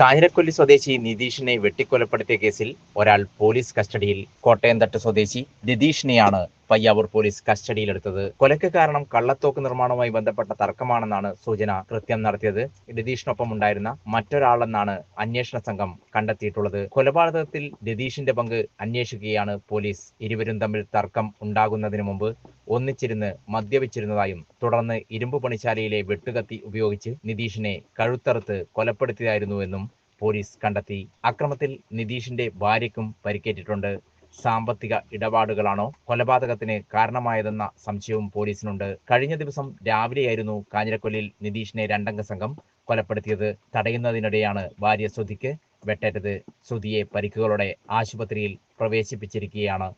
കാഞ്ഞിരക്കൊല്ലി സ്വദേശി നിതീഷിനെ വെട്ടിക്കൊലപ്പെടുത്തിയ കേസിൽ ഒരാൾ പോലീസ് കസ്റ്റഡിയിൽ കോട്ടയം തട്ട് സ്വദേശി നിതീഷിനെയാണ് പയ്യാവൂർ പോലീസ് കസ്റ്റഡിയിലെടുത്തത്. കൊലയ്ക്ക് കാരണം കള്ളത്തോക്ക് നിർമ്മാണവുമായി ബന്ധപ്പെട്ട തർക്കമാണെന്നാണ് സൂചന കൃത്യം നടത്തിയത്. രതീഷിനൊപ്പം ഉണ്ടായിരുന്ന മറ്റൊരാളെന്നാണ് അന്വേഷണ സംഘം കണ്ടെത്തിയിട്ടുള്ളത്. കൊലപാതകത്തിൽ രതീഷിന്റെ പങ്ക് അന്വേഷിക്കുകയാണ് പോലീസ്. ഇരുവരും തമ്മിൽ തർക്കം ഉണ്ടാകുന്നതിന് മുമ്പ് ഒന്നിച്ചിരുന്ന് മദ്യപിച്ചിരുന്നതായും തുടർന്ന് ഇരുമ്പ് പണിശാലയിലെ വെട്ടുകത്തി ഉപയോഗിച്ച് നിതീഷിനെ കഴുത്തറുത്ത് കൊലപ്പെടുത്തിയതായിരുന്നുവെന്നും പോലീസ് കണ്ടെത്തി. അക്രമത്തിൽ നിതീഷിന്റെ ഭാര്യയ്ക്കും പരിക്കേറ്റിട്ടുണ്ട്. സാമ്പത്തിക ഇടപാടുകളാണോ കൊലപാതകത്തിന് കാരണമായതെന്ന സംശയവും പോലീസിനുണ്ട്. കഴിഞ്ഞ ദിവസം രാവിലെയായിരുന്നു കാഞ്ഞിരക്കൊല്ലിൽ നിതീഷിനെ രണ്ടംഗ സംഘം കൊലപ്പെടുത്തിയത്. തടയുന്നതിനിടെയാണ് ഭാര്യ ശ്രുതിക്ക് വെട്ടേറ്റത് ശ്രുതിയെ പരിക്കുകളോടെ ആശുപത്രിയിൽ പ്രവേശിപ്പിച്ചിരിക്കുകയാണ്.